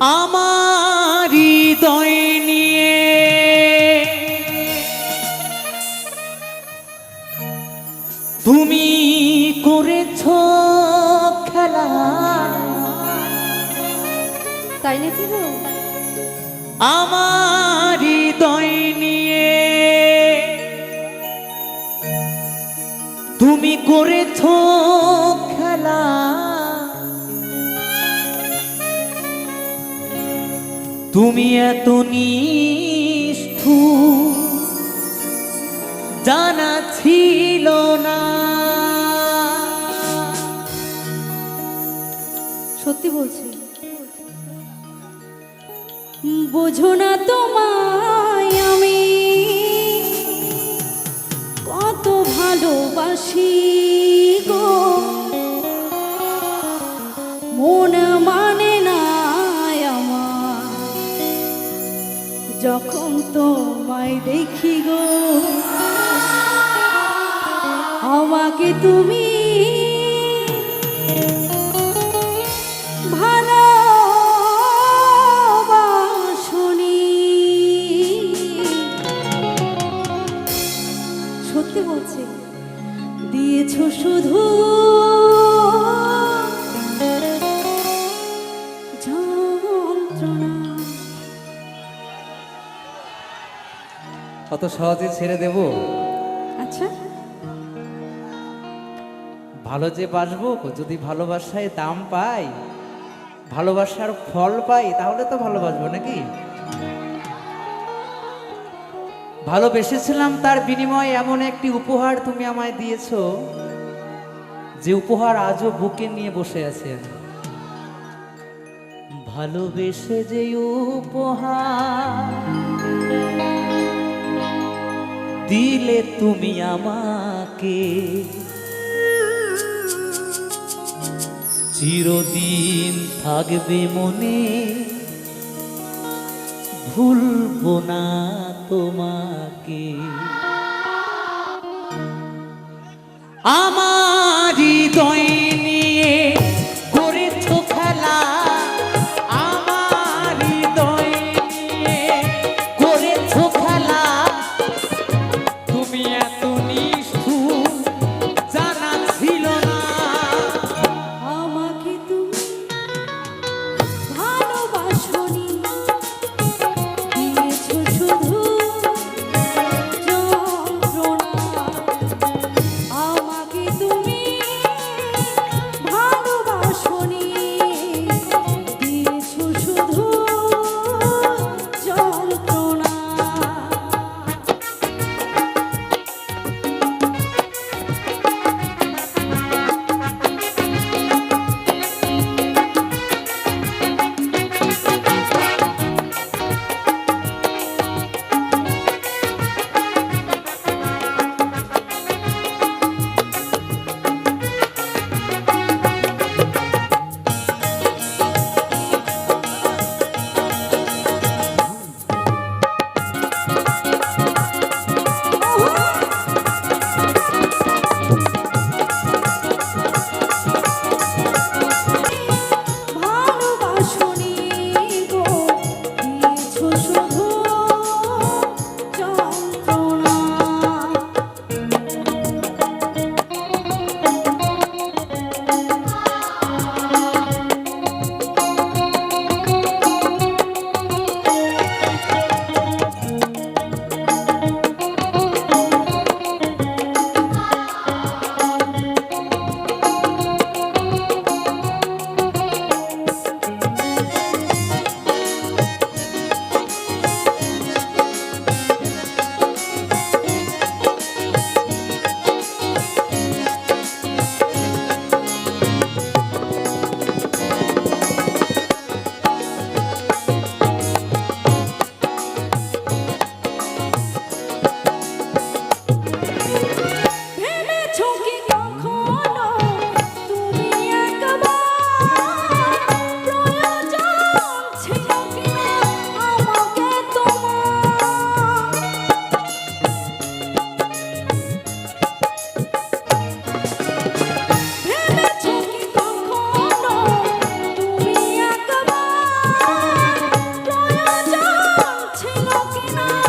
আমার হৃদয় নিয়ে। তুমি করেছ খেলা। তাই নাকি আমার হৃদয় নিয়ে। তুমি করেছ তুমি এত নিষ্ঠু, জানা ছিল না। সত্যি বলছি। বোঝো না তোমায় আমি কত ভালোবাসি গো। মন মানে যখন তোমায় দেখি গো আমাকে তুমি সত্যি বলছি দিয়েছ শুধু অত সহজে ছেড়ে দেব? আচ্ছা। ভালো যে বাসবো যদি ভালোবাসায় দাম পাই ভালোবাসার ফল পাই তাহলে তো ভালোবাসবো নাকি? ভালোবেসেছিলাম তার বিনিময়ে এমন একটি উপহার তুমি আমায় দিয়েছ যে উপহার আজও বুকে নিয়ে বসে আছে। ভালোবেসে যে উপহার দিলে তুমি আমাকে। চিরদিন থাকবে মনে ভুলব না তোমাকে। আমার শুনি না